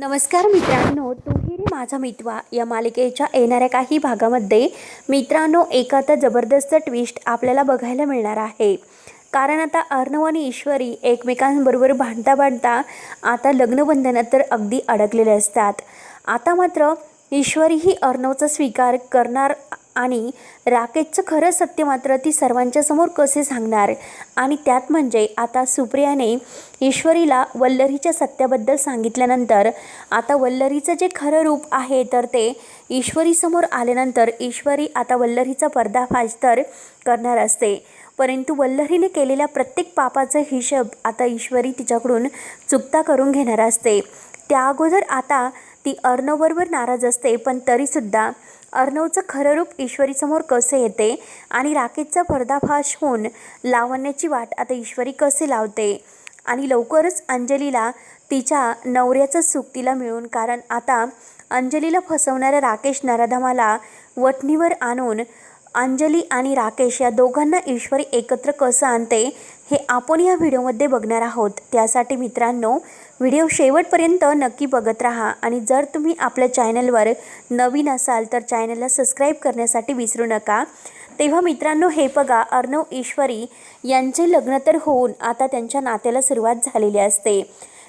नमस्कार मित्रांनो तुम्ही रे माझा मितवा. या मालिकेच्या येणाऱ्या काही भागामध्ये मित्रांनो एक आता जबरदस्त ट्विस्ट आपल्याला बघायला मिळणार आहे. कारण आता अर्णव आणि ईश्वरी एकमेकांबरोबर भांडता भांडता आता लग्नबंधनात तर अगदी अडकलेले असतात. आता मात्र ईश्वरी ही अर्णवचा स्वीकार करणार आणि राकेशचं खरं सत्य मात्र ती सर्वांच्या समोर कसे सांगणार? आणि त्यात म्हणजे आता सुप्रियाने ईश्वरीला वल्लरीच्या सत्याबद्दल सांगितल्यानंतर आता वल्लरीचं जे खरं रूप आहे तर ते ईश्वरीसमोर आल्यानंतर ईश्वरी आता वल्लरीचा पर्दाफाश तर करणार असते. परंतु वल्लरीने केलेल्या प्रत्येक पापाचा हिशेब आता ईश्वरी तिच्याकडून चुकता करून घेणार असते. त्या अगोदर आता ती अर्णवबरोबर नाराज असते पण तरीसुद्धा अर्णवचं खरं रूप ईश्वरीसमोर कसं येते आणि राकेशचा पर्दाफाश होऊन लावण्याची वाट आता ईश्वरी कसे लावते? आणि लवकरच अंजलीला तिच्या नवऱ्याचं सुख तिला मिळून कारण आता अंजलीला फसवणाऱ्या राकेश नराधमाला वठणीवर आणून अंजली आणि राकेश या दोघांना ईश्वरी एकत्र कसं आणते हे आपण या व्हिडिओमध्ये बघणार आहोत. त्यासाठी मित्रांनो व्हिडिओ शेवटपर्यंत नक्की बघत राहा आणि जर तुम्ही आपल्या चॅनलवर नवीन असाल तर चॅनलला सबस्क्राईब करण्यासाठी विसरू नका. तेव्हा मित्रांनो हे बघा अर्णव ईश्वरी यांचे लग्न तर होऊन आता त्यांच्या नात्याला सुरुवात झालेली असते.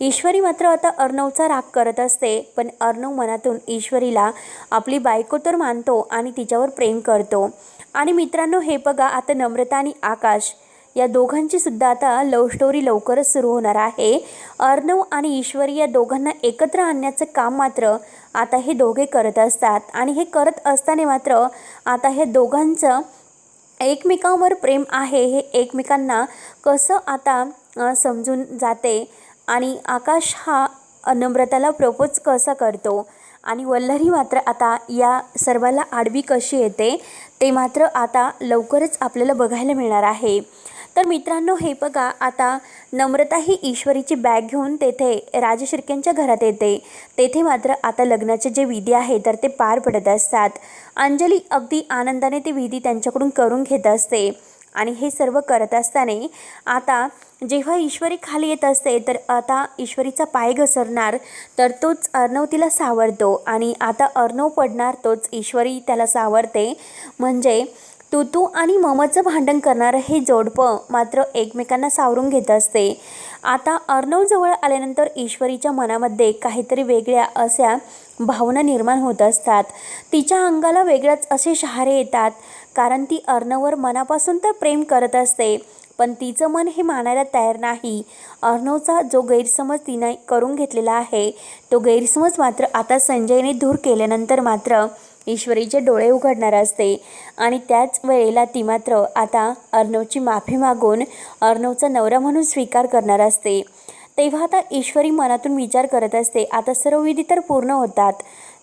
ईश्वरी मात्र आता अर्णवचा राग करत असते पण अर्णव मनातून ईश्वरीला आपली बायको तर मानतो आणि तिच्यावर प्रेम करतो. आणि मित्रांनो हे बघा आता नम्रता आणि आकाश या दोघांची सुद्धा आता लव स्टोरी लवकरच सुरू होणार आहे. अर्णव आणि ईश्वरी या दोघांना एकत्र आणण्याचं काम मात्र आता हे दोघे करत असतात. आणि हे करत असताना मात्र आता हे दोघांचं एकमेकांवर प्रेम आहे. हे एकमेकांना कसं आता समजून जाते आणि आकाश हा नम्रताला प्रपोज कसा करतो? आणि वल्लरी मात्र आता या सर्वाला आडवी कशी येते? ते मात्र आता लवकरच आपल्याला बघायला मिळणार आहे. तर मित्रांनो हे बघा आता नम्रता ही ईश्वरीची बॅग घेऊन तेथे राजशिर्क्यांच्या घरात येते. तेथे मात्र आता लग्नाचे जे विधी आहे तर ते पार पडत असतात. अंजली अगदी आनंदाने ते विधी त्यांच्याकडून करून घेत असते आणि हे सर्व करत असताना आता जेव्हा ईश्वरी खाली येत असते तर आता ईश्वरीचा पाय घसरणार तर तोच अर्णव तिला सावरतो आणि आता अर्णव पडणार तोच ईश्वरी त्याला सावरते. म्हणजे तुतू आणि ममचं भांडण करणारं हे जोडपं मात्र एकमेकांना सावरून घेत असते. आता अर्णवजवळ आल्यानंतर ईश्वरीच्या मनामध्ये काहीतरी वेगळ्या अशा भावना निर्माण होत असतात. तिच्या अंगाला वेगळ्याच असे शहारे येतात कारण ती अर्णववर मनापासून तर प्रेम करत असते पण तिचं मन हे मानायला तयार नाही. अर्णवचा जो गैरसमज तिने करून घेतलेला आहे तो गैरसमज मात्र आता संजयने दूर केल्यानंतर मात्र ईश्वरीचे डोळे उघडणार असते. आणि त्याच वेळेला ती मात्र आता अर्णवची माफी मागून अर्णवचा नवरा म्हणून स्वीकार करणार असते. तेव्हा आता ईश्वरी मनातून विचार करत असते. आता सर्व विधी तर पूर्ण होतात.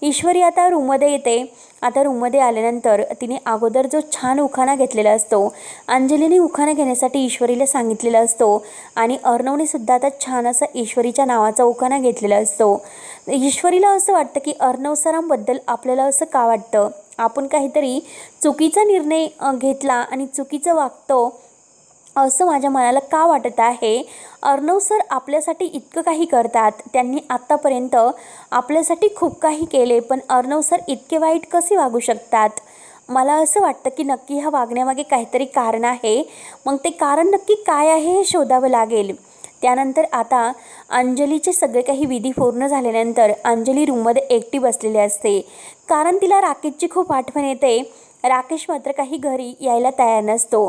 ईश्वरी आता रूममध्ये येते. आता रूममध्ये आल्यानंतर तिने अगोदर जो छान उखाणा घेतलेला असतो अंजलीने उखाणा घेण्यासाठी ईश्वरीला सांगितलेला असतो आणि अर्णवने सुद्धा आता छान असा ईश्वरीच्या नावाचा उखाणा घेतलेला असतो. ईश्वरीला असं वाटतं की अर्णव सरांबद्दल आपल्याला असं का वाटतं? आपण काहीतरी चुकीचा निर्णय घेतला आणि चुकीचं वागतो असं माझ्या मनाला का वाटत आहे? अर्णव सर आपल्यासाठी इतकं काही करतात. त्यांनी आत्तापर्यंत आपल्यासाठी खूप काही केले पण अर्णव सर इतके वाईट कसे वागू शकतात? मला असं वाटतं की नक्की ह्या वागण्यामागे काहीतरी कारण आहे. मग ते कारण नक्की काय आहे हे शोधावं लागेल. त्यानंतर आता अंजलीचे सगळे काही विधी पूर्ण झाल्यानंतर अंजली रूममध्ये एकटी बसलेली असते. कारण तिला राकेशची खूप आठवण येते. राकेश मात्र काही घरी यायला तयार नसतो.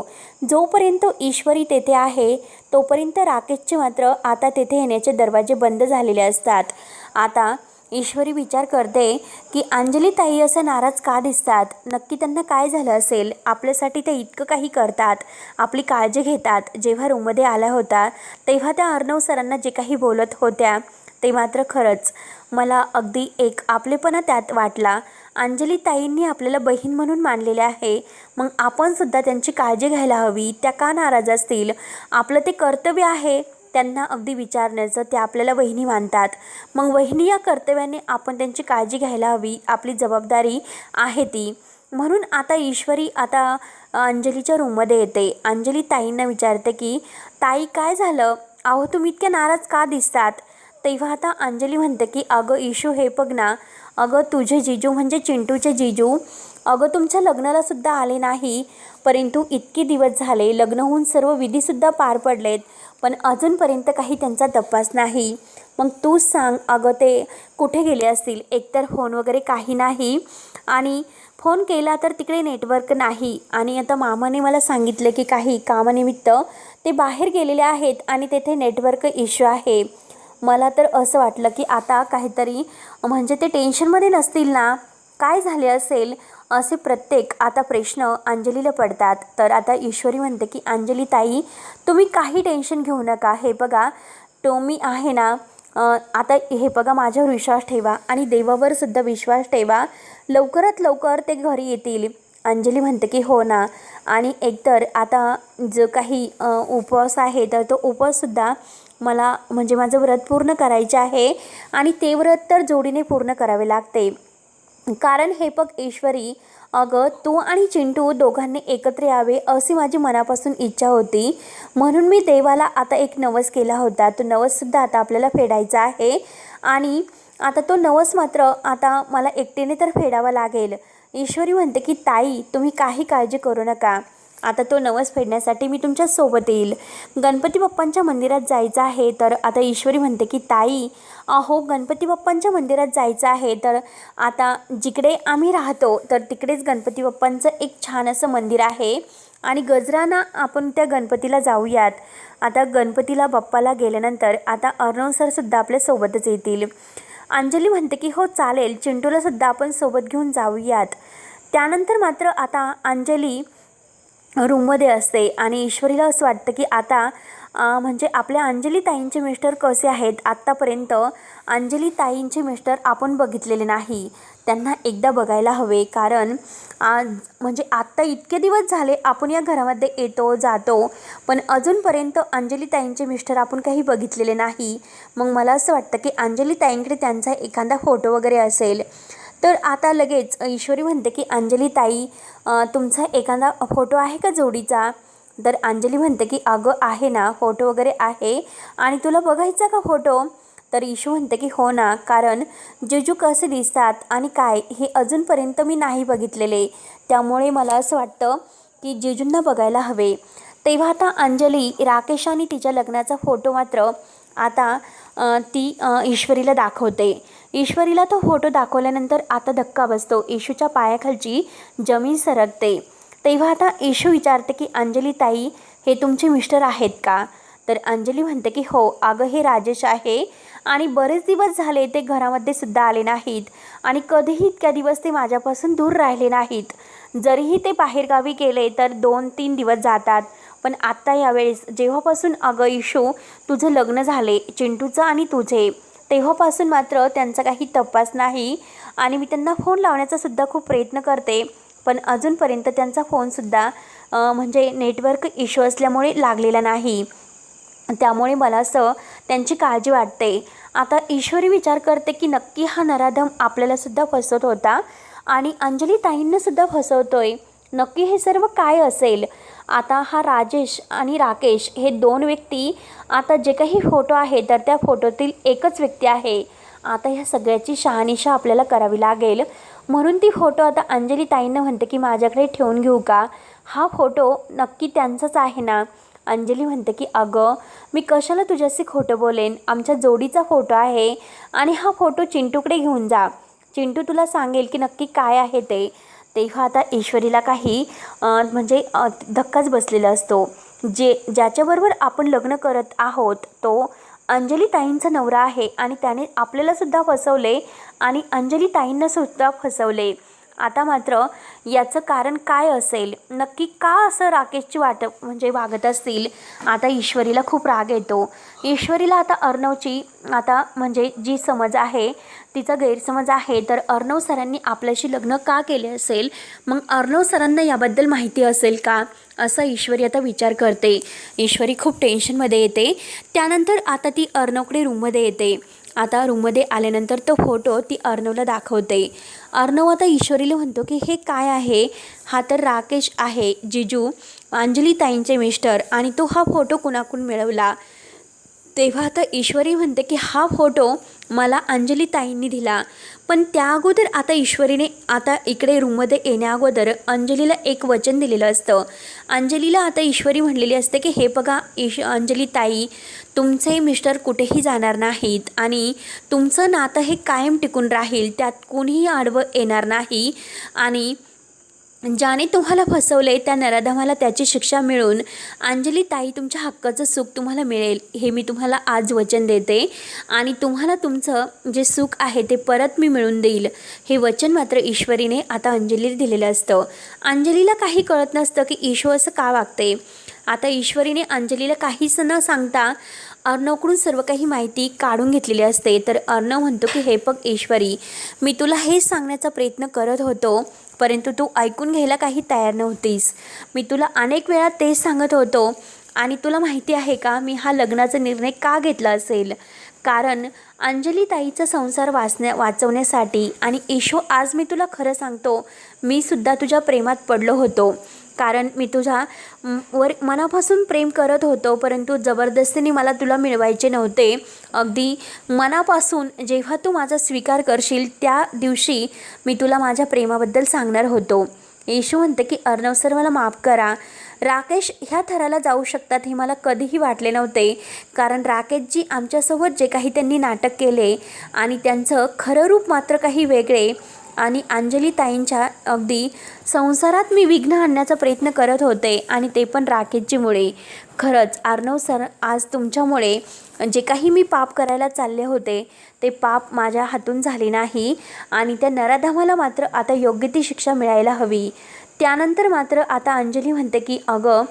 जोपर्यंत ईश्वरी तेथे आहे तोपर्यंत राकेशचे मात्र आता तेथे येण्याचे दरवाजे बंद झालेले असतात. आता ईश्वरी विचार करते की अंजली ताई असं नाराज का दिसतात? नक्की त्यांना काय झालं असेल? आपल्यासाठी ते इतकं काही करतात. आपली काळजी घेतात. जेव्हा रूममध्ये आला होता तेव्हा त्या अर्णव सरांना जे काही बोलत होत्या ते मात्र खरंच मला अगदी एक आपलेपणा त्यात वाटला. अंजली ताईंनी आपल्याला बहीण म्हणून मानलेले आहे. मग आपण सुद्धा त्यांची काळजी घ्यायला हवी. त्या का नाराज असतील? आपलं ते कर्तव्य आहे. त्यांना अगदी विचारण्याचं ते आपल्याला वहिनी मानतात. मग वहिनी या कर्तव्याने आपण त्यांची काळजी घ्यायला हवी. आपली जबाबदारी आहे ती. म्हणून आता ईश्वरी आता अंजलीच्या रूममध्ये येते. अंजली ताईंना विचारते की ताई काय झालं? अहो तुम्ही इतक्या नाराज का दिसतात? तेव्हा आता अंजली म्हणते की अगं इशू हे बघ ना. अगं तुझे जिजू म्हणजे चिंटूचे जिजू. अगं तुमच्या लग्नाला सुद्धा आले नाही. परंतु इतके दिवस झाले लग्न होऊन सर्व विधीसुद्धा पार पडलेत. पण अजूनपर्यंत काही त्यांचा तपास नाही. मग तूच सांग अगं ते कुठे गेले असतील? एकतर फोन वगैरे काही नाही. आणि फोन केला तर तिकडे नेटवर्क नाही. आणि आता मामाने मला सांगितलं की काही कामानिमित्त ते बाहेर गेलेले आहेत आणि तेथे नेटवर्क इश्यू आहे. मला तर असं वाटलं की आता काहीतरी म्हणजे ते टेन्शनमध्ये नसतील ना? काय झाले असेल? असे प्रत्येक आता प्रश्न अंजलीला पडतात. तर आता ईश्वरी म्हणते की अंजली ताई तुम्ही काही टेन्शन घेऊ नका. हे बघा तो मी आहे ना आता हे बघा माझ्यावर विश्वास ठेवा आणि देवावर सुद्धा विश्वास ठेवा. लवकरात लवकर ते घरी येतील. अंजली म्हणते की हो ना. आणि एकतर आता जो काही उपवास आहे तर तो उपवाससुद्धा मला म्हणजे माझं व्रत पूर्ण करायचे आहे आणि ते व्रत तर जोडीने पूर्ण करावे लागते. कारण हे बघ ईश्वरी अगं तू आणि चिंटू दोघांनी एकत्र यावे अशी माझी मनापासून इच्छा होती. म्हणून मी देवाला आता एक नवस केला होता. तो नवससुद्धा आता आपल्याला फेडायचा आहे आणि आता तो नवस मात्र आता मला एकटीने तर फेडावा लागेल. ईश्वरी म्हणते की ताई तुम्ही काही काळजी करू नका. आता तो नवस फेडण्यासाठी मी तुमच्यासोबत येईल. गणपती बाप्पांच्या मंदिरात जायचं आहे तर आता ईश्वरी म्हणते की ताई अहो गणपती बाप्पांच्या मंदिरात जायचं आहे तर आता जिकडे आम्ही राहतो तर तिकडेच गणपती बाप्पांचं एक छान असं मंदिर आहे आणि गजराना आपण त्या गणपतीला जाऊयात. आता गणपतीला बाप्पाला गेल्यानंतर आता अर्णव सरसुद्धा आपल्या सोबतच येतील. अंजली म्हणते की हो चालेल चिंटूलासुद्धा आपण सोबत घेऊन जाऊयात. त्यानंतर मात्र आता अंजली रूममध्ये असते आणि ईश्वरीला असं वाटतं की आता म्हणजे आपल्या अंजलीताईंचे मिस्टर कसे आहेत? आत्तापर्यंत अंजलीताईंचे मिस्टर आपण बघितलेले नाही. त्यांना एकदा बघायला हवे कारण आज म्हणजे आत्ता इतके दिवस झाले आपण या घरामध्ये येतो जातो पण अजूनपर्यंत अंजलीताईंचे मिस्टर आपण काही बघितलेले नाही. मग मला असं वाटतं की अंजलीताईंकडे त्यांचा एखादा फोटो वगैरे असेल तर आता लगेच ईश्वरी म्हणते की अंजली ताई तुमचा एखादा फोटो आहे का जोडीचा? तर अंजली म्हणते की अगं आहे ना फोटो वगैरे आहे. आणि तुला बघायचा का फोटो? तर ईशू म्हणते की हो ना कारण जेजू कसे दिसतात आणि काय हे अजूनपर्यंत मी नाही बघितलेले. त्यामुळे मला असं वाटतं की जेजूंना बघायला हवे. तेव्हा आता अंजली राकेश आणि तिच्या लग्नाचा फोटो मात्र आता ती ईश्वरीला दाखवते. ईश्वरीला तो फोटो दाखवल्यानंतर आता धक्का बसतो. येशूच्या पायाखालची जमीन सरकते. तेव्हा आता येशू विचारते की अंजली ताई हे तुमचे मिस्टर आहेत का? तर अंजली म्हणते की हो अगं हे राजेश आहे आणि बरेच दिवस झाले ते घरामध्ये सुद्धा आले नाहीत आणि कधीही इतक्या दिवस ते माझ्यापासून दूर राहिले नाहीत. जरीही ते बाहेरगावी गेले तर दोन तीन दिवस जातात. पण आत्ता यावेळेस जेव्हापासून अगं इशू तुझं लग्न झाले चिंटूचं आणि तुझे तेव्हापासून मात्र त्यांचा काही तपास नाही आणि मी त्यांना फोन लावण्याचा सुद्धा खूप प्रयत्न करते. पण अजूनपर्यंत त्यांचा फोनसुद्धा म्हणजे नेटवर्क इश्यू असल्यामुळे लागलेला नाही. त्यामुळे मला असं त्यांची काळजी वाटते. आता ईश्वरी विचार करते की नक्की हा नराधम आपल्यालासुद्धा फसवत होता आणि अंजली ताईंनासुद्धा फसवतो फसवतोय. नक्की हे सर्व काय असेल? आता हा राजेश आणि राकेश हे दोन व्यक्ती आता जे काही फोटो आहे तर त्या फोटोतील एकच व्यक्ती आहे. आता ह्या सगळ्याची शहानिशा आपल्याला करावी लागेल. म्हणून ती फोटो आता अंजली ताईंना म्हणते की माझ्याकडे ठेवून घेऊ का? हा फोटो नक्की त्यांचाच आहे ना? अंजली म्हणते की अगं मी कशाला तुझ्याशी खोटं बोलेन? आमच्या जोडीचा फोटो आहे आणि हा फोटो चिंटूकडे घेऊन जा. चिंटू तुला सांगेल की नक्की काय आहे ते. तेव्हा आता ईश्वरीला काही म्हणजे धक्काच बसलेला असतो. जे ज्याच्याबरोबर आपण लग्न करत आहोत तो अंजली ताईंचा नवरा आहे आणि त्याने आपल्यालासुद्धा फसवले आणि अंजली ताईंनासुद्धा फसवले. आता मात्र याचं कारण काय असेल? नक्की का असं राकेशची वाट म्हणजे वागत असतील? आता ईश्वरीला खूप राग येतो. ईश्वरीला आता अर्णवची आता म्हणजे जी समज आहे तिचा गैरसमज आहे तर अर्णव सरांनी आपल्याशी लग्न का केले असेल? मग अर्णव सरांना याबद्दल माहिती असेल का? असा ईश्वरी आता विचार करते. ईश्वरी खूप टेन्शनमध्ये येते. त्यानंतर आता ती अर्णवकडे रूममध्ये येते. आता रूममध्ये आल्यानंतर तो फोटो ती अर्णवला दाखवते. अर्णव आता ईश्वरीला म्हणतो की हे काय आहे? हा तर राकेश आहे जिजू अंजली ताईंचे मिस्टर आणि तो हा फोटो कुणाकडून मिळवला? तेव्हा आता ईश्वरी म्हणते की हा फोटो मला अंजलीताईंनी दिला. पण त्या अगोदर आता ईश्वरीने आता इकडे रूममध्ये येण्याअगोदर अंजलीला एक वचन दिलेलं असतं. अंजलीला आता ईश्वरी म्हणलेली असते की हे बघा ईश अंजली ताई तुमचे मिस्टर कुठेही जाणार नाहीत आणि तुमचं नातं हे कायम टिकून राहील त्यात कोणीही आडवं येणार नाही आणि ज्याने तुम्हाला फसवले त्या नराधमाला त्याची शिक्षा मिळून अंजली ताई तुमच्या हक्काचं सुख तुम्हाला मिळेल हे मी तुम्हाला आज वचन देते. आणि तुम्हाला तुमचं जे सुख आहे ते परत मी मिळून देईल. हे वचन मात्र ईश्वरीने आता अंजलीला दिलेलं असतं. अंजलीला काही कळत नसतं की ईश्वर असं का वागते. आता ईश्वरीने अंजलीला काहीच न सांगता अर्णवकडून सर्व काही माहिती काढून घेतलेली असते. तर अर्णव म्हणतो की हे बघ ईश्वरी मी तुला हेच सांगण्याचा प्रयत्न करत होतो. परंतु तू ऐकून घ्यायला काही तयार नव्हतीस. मी तुला अनेक वेळा तेच सांगत होतो आणि तुला माहिती आहे का मी हा लग्नाचा निर्णय का घेतला असेल? कारण अंजली ताईचा संसार वाचण्या वाचवण्यासाठी आणि ईशो आज मी तुला खरं सांगतो मी सुद्धा तुझ्या प्रेमात पडलो होतो. कारण मी तुझ्या वर मनापासून प्रेम करत होतो परंतु जबरदस्तीने मला तुला मिळवायचे नव्हते. अगदी मनापासून जेव्हा तू माझा स्वीकार करशील त्या दिवशी मी तुला माझ्या प्रेमाबद्दल सांगणार होतो. येशू म्हणते की अर्णव सर मला माफ करा. राकेश ह्या थराला जाऊ शकतात हे मला कधीही वाटले नव्हते. कारण राकेशजी आमच्यासोबत जे काही त्यांनी नाटक केले आणि त्यांचं खरं रूप मात्र काही वेगळे आणि अंजलीताईंच्या अगदी संसारात मी विघ्न आणण्याचा प्रयत्न करत होते आणि ते पण राकेशजीमुळे. खरंच आर्नव सर आज तुमच्यामुळे जे काही मी पाप करायला चालले होते ते पाप माझ्या हातून झाले नाही आणि त्या नराधामाला मात्र आता योग्य ती शिक्षा मिळायला हवी. त्यानंतर मात्र आता अंजली म्हणते की अगं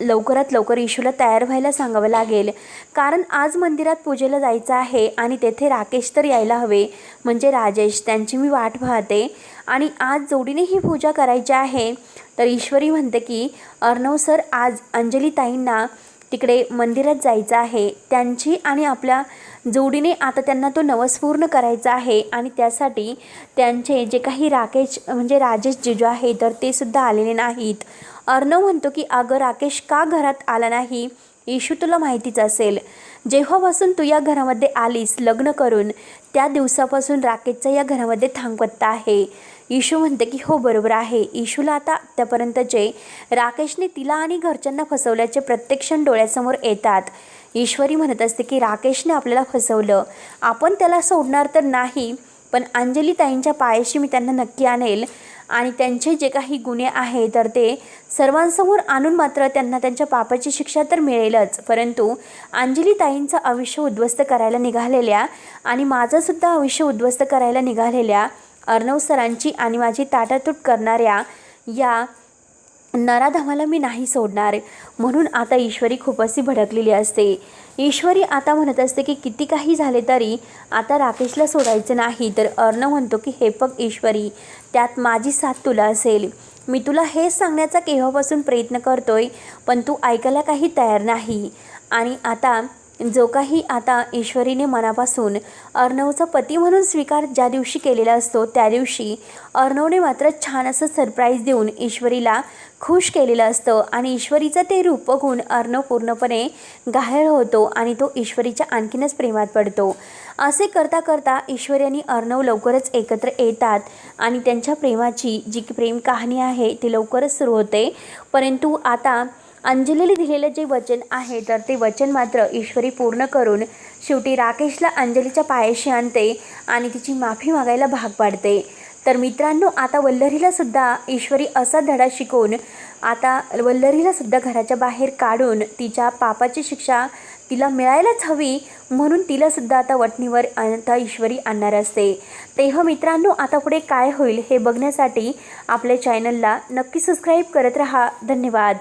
लवकरात लवकर इशूला तयार व्हायला सांगावं लागेल. कारण आज मंदिरात पूजेला जायचं आहे आणि तेथे राकेश तर यायला हवे. म्हणजे राजेश त्यांची मी वाट पाहते. आणि आज जोडीने ही पूजा करायची आहे. तर ईश्वरी म्हणते की अर्णव सर आज अंजलीताईंना तिकडे मंदिरात जायचं आहे. त्यांची आणि आपल्या जोडीने आता त्यांना तो नवसपूर्ण करायचा आहे. आणि त्यासाठी त्यांचे जे काही राकेश म्हणजे राजेश जिजू आहे तर ते सुद्धा आलेले नाहीत. अर्णव म्हणतो की अगं राकेश का घरात आला नाही? इशू तुला माहितीच असेल. जेव्हापासून तू या घरामध्ये आलीस लग्न करून त्या दिवसापासून राकेशचा या घरामध्ये थांगपत्ता आहे. इशू म्हणते की हो बरोबर आहे. इशूला आता आत्तापर्यंतचे राकेशने तिला आणि घरच्यांना फसवल्याचे प्रत्यक्षण डोळ्यासमोर येतात. ईश्वरी म्हणत असते की राकेशने आपल्याला फसवलं. आपण त्याला सोडणार तर नाही पण अंजली ताईंच्या पायाशी मी त्यांना नक्की आणेल. आणि त्यांचे जे काही गुन्हे आहे तर ते सर्वांसमोर आणून मात्र त्यांना त्यांच्या पापाची शिक्षा तर मिळेलच. परंतु अंजली ताईंचं आयुष्य उद्ध्वस्त करायला निघालेल्या आणि माझंसुद्धा आयुष्य उद्ध्वस्त करायला निघालेल्या अर्णव सरांची आणि माझी ताटातूट करणाऱ्या या नराधमाला मी नाही सोडणार. म्हणून आता ईश्वरी खूप अशी भडकलेली असते. ईश्वरी आता म्हणत असते की किती काही झाले तरी आता राकेशला सोडायचं नाही. तर अर्ण म्हणतो की हे बघ ईश्वरी त्यात माझी साथ तुला असेल. मी तुला हेच सांगण्याचा केव्हापासून प्रयत्न करतोय पण तू ऐकायला काही तयार नाही. आणि आता जो काही आता ईश्वरीने मनापासून अर्णवचा पती म्हणून स्वीकार ज्या दिवशी केलेला असतो त्या दिवशी अर्णवने मात्र छान असं सरप्राईज देऊन ईश्वरीला खुश केलेलं असतं आणि ईश्वरीचं ते रूप बघून अर्णव पूर्णपणे घायल होतो आणि तो ईश्वरीच्या आणखीनच प्रेमात पडतो. असे करता करता ईश्वरी आणि अर्णव लवकरच एकत्र येतात आणि त्यांच्या प्रेमाची जी प्रेम कहाणी आहे ती लवकरच सुरू होते. परंतु आता अंजलीला दिलेलं जे वचन आहे तर ते वचन मात्र ईश्वरी पूर्ण करून शेवटी राकेशला अंजलीच्या पायाशी आणते आणि तिची माफी मागायला भाग पाडते. तर मित्रांनो आता वल्लरीला सुद्धा ईश्वरी असा धडा शिकवून आता वल्लरीला सुद्धा घराच्या बाहेर काढून तिच्या पापाची शिक्षा तिला मिळायलाच हवी म्हणून तिला सुद्धा आता वटणीवर आता ईश्वरी आणणार असते. तेव्हा मित्रांनो आता पुढे काय होईल हे बघण्यासाठी आपल्या चॅनलला नक्की सबस्क्राईब करत राहा. धन्यवाद.